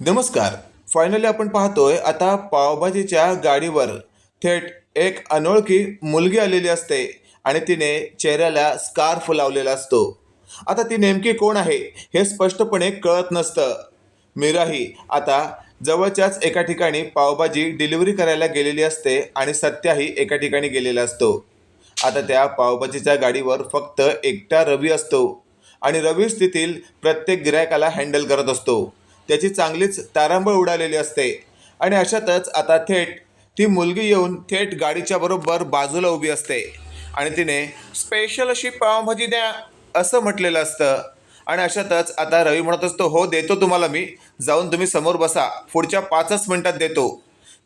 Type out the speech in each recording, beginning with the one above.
नमस्कार. फायनली आपण पाहतोय आता पावभाजीच्या गाडीवर थेट एक अनोळखी मुलगी आलेली असते आणि तिने चेहऱ्याला स्कार्फ लावलेला असतो. आता ती नेमकी कोण आहे हे स्पष्टपणे कळत नसतं. मीराही आता जवळच्याच एका ठिकाणी पावभाजी डिलिव्हरी करायला गेलेली असते आणि सत्याही एका ठिकाणी गेलेला असतो. आता त्या पावभाजीच्या गाडीवर फक्त एकटा रवी असतो आणि रवीच तेथील प्रत्येक गिरायकाला हँडल करत असतो. त्याची चांगलीच तारांबळ उडालेली असते. आणि अशातच आता थेट ती मुलगी येऊन थेट गाडीच्या बरोबर बाजूला उभी असते. आणि तिने स्पेशल अशी पावभाजी द्या असं म्हटलेलं असतं. आणि अशातच आता रवी म्हणत असतो हो देतो तुम्हाला मी. जाऊन तुम्ही समोर बसा. पुढच्या पाचच मिनिटात देतो.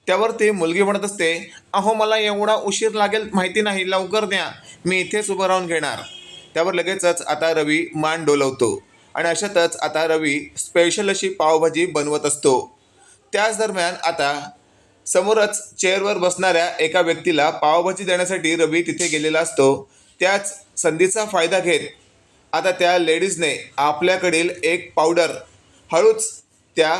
त्यावर ती मुलगी म्हणत असते अहो मला एवढा उशीर लागेल माहिती नाही. लवकर द्या. मी इथेच उभं राहून घेणार. त्यावर लगेचच आता रवी मान डोलवतो. आणि अशातच आता रवी स्पेशल अशी पावभाजी बनवत असतो. त्याच दरम्यान आता समोरच चेअरवर बसणाऱ्या एका व्यक्तीला पावभाजी देण्यासाठी रवी तिथे गेलेला असतो. त्याच संधीचा फायदा घेत आता त्या लेडीजने आपल्याकडील एक पावडर हळूच त्या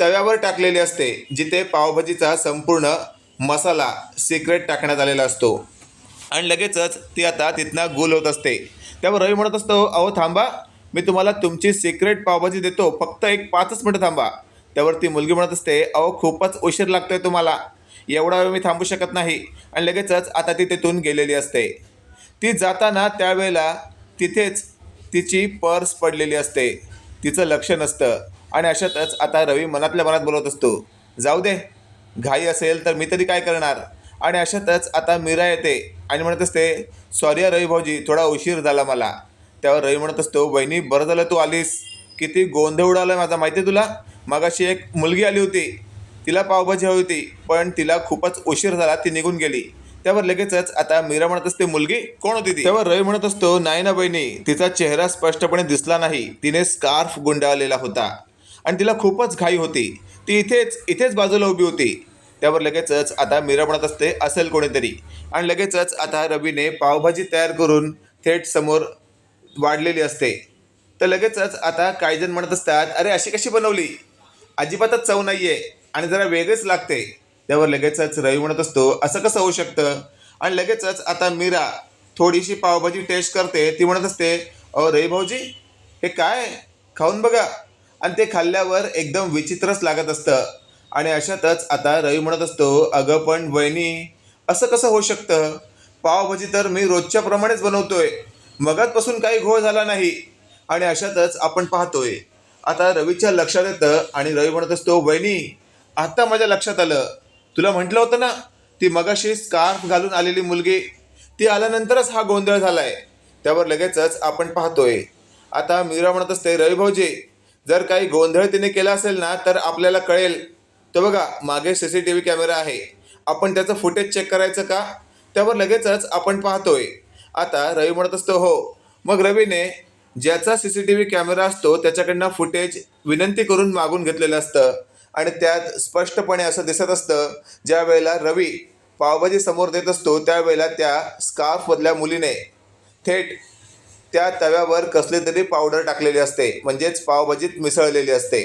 तव्यावर टाकलेली असते जिथे पावभाजीचा संपूर्ण मसाला सिक्रेट टाकण्यात आलेला असतो. आणि लगेचच ती आता तिथनं गुल होत असते. त्यावर रवी म्हणत असतो अहो थांबा मी तुम्हाला तुमची सिक्रेट पावभाजी देतो. फक्त एक पाचच मिनटं थांबा. त्यावर ती मुलगी म्हणत असते अहो खूपच उशीर लागतोय तुम्हाला. एवढा वेळ मी थांबू शकत नाही. आणि लगेचच आता ती तिथून गेलेली असते. ती जाताना त्यावेळेला तिथेच तिची पर्स पडलेली असते. तिचं लक्ष नसतं. आणि अशातच आता रवी मनातल्या मनात बोलत असतो जाऊ दे. घाई असेल तर मी तरी काय करणार? आणि अशातच आता मीरा येते आणि म्हणत असते सॉरी रवी भाऊजी थोडा उशीर झाला मला. त्यावर रवी म्हणत असतो बहिणी बरं झालं तू आलीस. किती गोंधळ उडाला माझा माहिती आहे तुला? मागाशी एक मुलगी आली होती. तिला पावभाजी हवी होती पण तिला खूपच उशीर झाला ती निघून गेली. त्यावर लगेचच आता मीरा म्हणत असते मुलगी कोण होती ती? त्यावर रवी म्हणत असतो नाही ना बहिणी तिचा चेहरा स्पष्टपणे दिसला नाही. तिने स्कार्फ गुंडाळलेला होता आणि तिला खूपच घाई होती. ती इथेच इथेच बाजूला उभी होती. त्यावर लगेचच आता मीरा म्हणत असते असेल कोणीतरी. आणि लगेचच आता रवीने पावभाजी तयार करून थेट समोर वाढलेली असते. तर लगेचच आता काही जण म्हणत असतात अरे अशी कशी बनवली? अजिबातच चव नाही आहे आणि जरा वेगळेच लागते. त्यावर लगेचच रवी म्हणत असतो असं कसं होऊ शकतं? आणि लगेचच आता मीरा थोडीशी पावभाजी टेस्ट करते. ती म्हणत असते अ रवी भाऊजी हे काय? खाऊन बघा. आणि ते खाल्ल्यावर एकदम विचित्रच लागत असतं. आणि अशातच आता रवी म्हणत असतो अगं पण वहिनी असं कसं होऊ शकतं? पावभाजी तर मी रोजच्या प्रमाणेच बनवतोय. मगातपासून काही घोळ झाला नाही. आणि अशातच आपण पाहतोय आता रवीच्या लक्षात येतं आणि रवी म्हणत असतो वहिनी आता माझ्या लक्षात आलं. तुला म्हटलं होतं ना ती मगाशी स्कार्फ घालून आलेली मुलगी ती आल्यानंतरच हा गोंधळ झालाय. त्यावर लगेचच आपण पाहतोय आता मीरा म्हणत असते रवी भाऊजी जर काही गोंधळ तिने केला असेल ना तर आपल्याला कळेल. तर बघा मागे C C T V camera आहे. आपण त्याचं फुटेज चेक करायचं का? त्यावर लगेचच आपण पाहतोय आता रवी म्हणत असतो हो. मग रवीने ज्याचा C C T V camera असतो त्याच्याकडनं फुटेज विनंती करून मागून घेतलेलं असतं. आणि त्यात स्पष्टपणे असं दिसत असतं ज्या वेळेला रवी पावभाजी समोर देत असतो त्यावेळेला त्या स्कार्फमधल्या मुलीने थेट त्या तव्यावर कसली तरी पावडर टाकलेली असते म्हणजेच पावभाजीत मिसळलेली असते.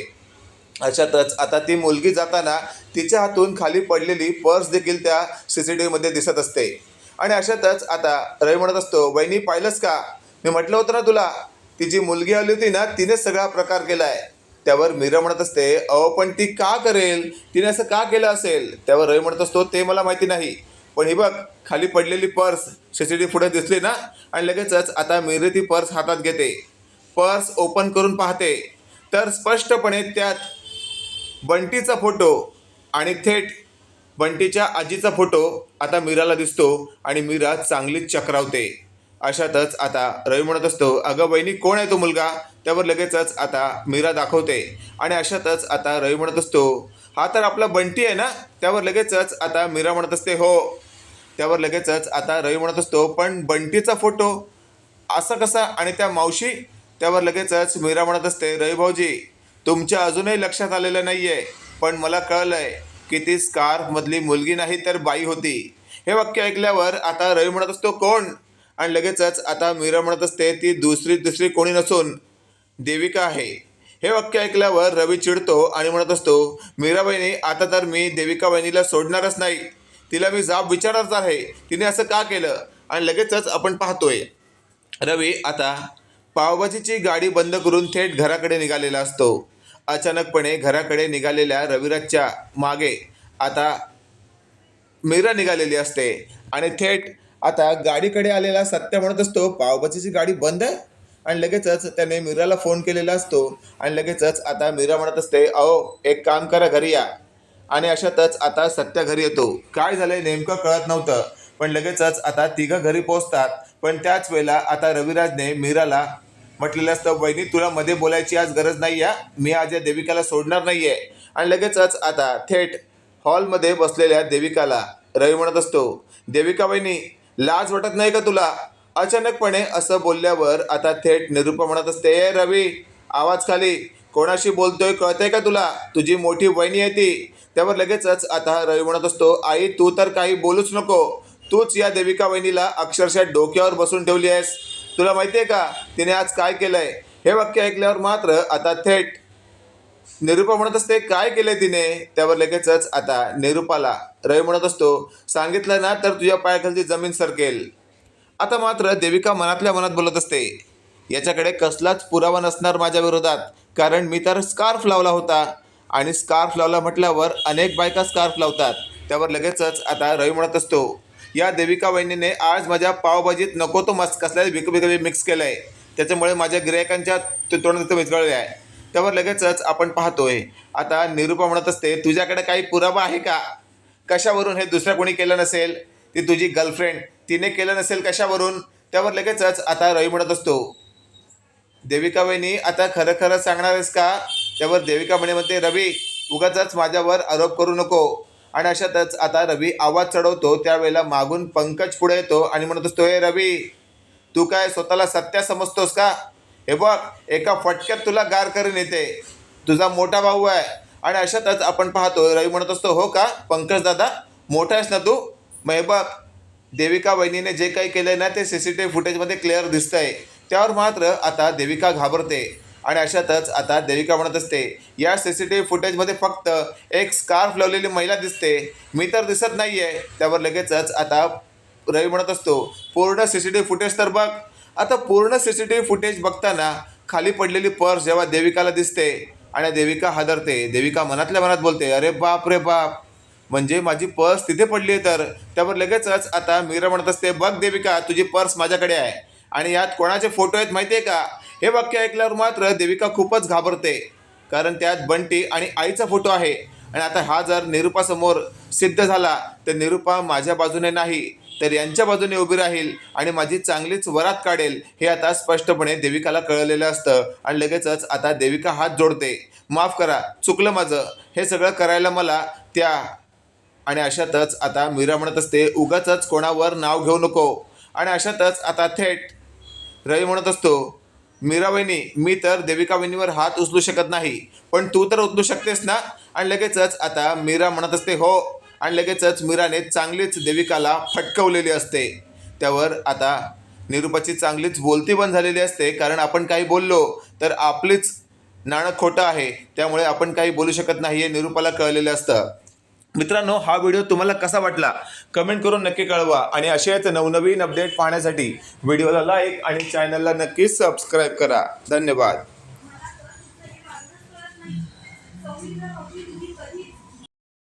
अशातच आता ती मुलगी जाताना तिच्या हातून खाली पडलेली पर्स देखील त्या सी सी टी व्हीमध्ये दिसत असते. आणि अशातच आता रवी म्हणत असतो वहिनी पाहिलंच का? मी म्हटलं होतं ना तुला तिची मुलगी आली होती ना तिने सगळा प्रकार केला आहे त्यावर मीरा म्हणत असते अहो पण ती का करेल? तिने असं का केलं असेल? त्यावर रवी म्हणत असतो ते मला माहिती नाही. पण ही बघ खाली पडलेली पर्स सी पुढे दिसली ना आणि लगेचच आता मीरे ती पर्स हातात घेते. पर्स ओपन करून पाहते. तर स्पष्टपणे त्यात बंटीचा फोटो आणि थेट बंटीच्या आजीचा फोटो आता मीराला दिसतो आणि मीरा चांगलीच चक्रावते. अशातच आता रवी म्हणत असतो अगं बहिणी कोण आहे तो मुलगा? त्यावर लगेचच आता मीरा दाखवते. आणि अशातच आता रवी म्हणत असतो हा तर आपला बंटी आहे ना? त्यावर लगेचच आता मीरा म्हणत असते हो. त्यावर लगेचच आता रवी म्हणत असतो पण बंटीचा फोटो असा कसा आणि त्या मावशी? त्यावर लगेचच मीरा म्हणत असते रवी भाऊजी तुमच्या अजूनही लक्षात आलेलं नाही आहे पण मला कळलं आहे की ती स्कार्फमधली मुलगी नाही तर बाई होती. हे वाक्य ऐकल्यावर आता रवी म्हणत असतो कोण? आणि लगेचच आता मीरा म्हणत असते ती दुसरी दुसरी कोणी नसून देविका आहे. हे वाक्य ऐकल्यावर रवी चिडतो आणि म्हणत असतो मीराबाईने आता तर मी देविका बहिणीला सोडणारच नाही. तिला मी जाब विचारणारच आहे. तिने असं का केलं? आणि लगेचच आपण पाहतोय रवी आता पावभाजीची गाडी बंद करून थेट घराकडे निघालेला असतो. अचानकपणे घराकडे निघालेल्या रविराजच्या मागे आता मीरा निघालेली असते. आणि थेट आता गाडीकडे आलेला सत्य म्हणत असतो पावभाजीची गाडी बंद आहे? आणि लगेचच त्याने मीराला फोन केलेला असतो. आणि लगेचच आता मीरा म्हणत असते अहो एक काम करा घरी या. आणि अशातच आता सत्य घरी येतो. काय झालंय नेमकं कळत नव्हतं. पण लगेचच आता तिघं घरी पोहोचतात. पण त्याच वेळेला आता रविराजने मीराला म्हटलेलं असतं बहिणी तुला मध्ये बोलायची आज गरज नाही आहे मी आज या देविकाला सोडणार नाही आहे आणि लगेचच आता थेट हॉलमध्ये बसलेल्या देविकाला रवी म्हणत असतो देविका बहिणी लाज वाटत नाही का तुला? अचानकपणे असं बोलल्यावर आता थेट निरूपा म्हणत असते "ए रवी आवाज खाली. कोणाशी बोलतोय कळतंय का तुला? तुझी मोठी बहिणी आहे ती. त्यावर लगेचच आता रवी म्हणत असतो आई तू तर काही बोलूच नको. तूच या देविका वहिनीला अक्षरशः डोक्यावर बसून ठेवली आहेस. तुला माहिती आहे का? तिने आज काय केलंय? हे वाक्य ऐकल्यावर मात्र आता थेट निरूपा म्हणत असते काय केलंय तिने? त्यावर लगेचच आता निरूपाला रवी म्हणत असतो सांगितलं ना तर तुझ्या पायाखालची जमीन सरकेल. आता मात्र देविका मनातल्या मनात बोलत असते याच्याकडे कसलाच पुरावा नसणार माझ्या विरोधात कारण मी तर स्कार्फ लावला होता. आणि स्कार्फ लावला म्हटल्यावर अनेक बायका स्कार्फ लावतात. त्यावर लगेचच आता रवी म्हणत असतो या देविका वहिनीने आज माझ्या पावभाजीत नको तो मस्त कसल्या बिक बिकबी मिक्स केलं आहे त्याच्यामुळे माझ्या गिरायकांच्या तोंडात विचकळले आहे. त्यावर लगेचच आपण पाहतोय. आता निरूपा म्हणत असते तुझ्याकडे काही पुरावा आहे का? कशावरून हे दुसऱ्या कोणी केलं नसेल? ती तुझी गर्लफ्रेंड तिने केलं नसेल कशावरून? त्यावर लगेचच आता रवी म्हणत असतो देविका वहिनी आता खरं खरं सांगणार आहेस का? त्यावर देविका म्हणे म्हणते रवी उगाच माझ्यावर आरोप करू नको. आणि अशातच आता रवी आवाज चढवतो त्यावेळेला मागून पंकज पुढे येतो आणि म्हणत असतो हे रवी तू काय स्वतःला सत्या समजतोस का? हे बघ एका फटक्यात तुला गार करून येते. तुझा मोठा भाऊ आहे. आणि अशातच आपण पाहतो रवी म्हणत असतो हो का? पंकज दादा मोठा आहेस ना तू? मग हे बघ देविका वहिनीने जे काही केलंय ना ते सी सी टी व्ही फुटेजमध्ये क्लिअर दिसतंय. त्यावर मात्र आता देविका घाबरते. आणि अशातच आता देविका म्हणत असते या सी सी टी व्ही फुटेजमध्ये फक्त एक स्कार्फ लावलेली महिला दिसते. मी तर दिसत नाही आहे त्यावर लगेचच आता रवी म्हणत असतो पूर्ण C C T V footage तर बघ. आता पूर्ण C C T V footage बघताना खाली पडलेली पर्स जेव्हा देविकाला दिसते आणि देविका हादरते देविका मनातल्या मनात बोलते अरे बाप रे बाप म्हणजे माझी पर्स तिथे पडली आहे तर? त्यावर लगेचच आता मीरा म्हणत असते बघ देविका तुझी पर्स माझ्याकडे आहे. आणि यात कोणाचे फोटो आहेत माहिती आहे का? हे वाक्य ऐकल्यावर मात्र देविका खूपच घाबरते कारण त्यात बंटी आणि आईचा फोटो आहे. आणि आता हा जर निरूपासमोर सिद्ध झाला तर निरूपा माझ्या बाजूने नाही तर यांच्या बाजूने उभी राहील आणि माझी चांगलीच वरात काढेल हे आता स्पष्टपणे देविकाला कळलेलं असतं. आणि लगेचच आता देविका हात जोडते माफ करा चुकलं माझं. हे सगळं करायला मला त्या आणि अशातच आता मीरा म्हणत असते उगाच कोणावर नाव घेऊ नको. आणि अशातच आता थेट रवी म्हणत असतो मीरावहिनी मी तर देविका वहिनीवर हात उचलू शकत नाही पण तू तर उचलू शकतेस ना? आणि लगेचच आता मीरा म्हणत असते हो. आणि लगेचच मीराने चांगलीच देविकाला फटकवलेली असते. त्यावर आता निरूपाची चांगलीच बोलती बंद झालेली असते कारण आपण काही बोललो तर आपलीच नाणं खोटं आहे त्यामुळे आपण काही बोलू शकत नाही हे निरूपाला कळलेलं असतं. मित्रांनो हा व्हिडिओ तुम्हाला कसा वाटला? कमेंट करून नक्की कळवा. आणि अशाच नवनवीन अपडेट पाहण्यासाठी व्हिडिओला लाईक आणि चॅनलला नक्की सबस्क्राईब करा. धन्यवाद.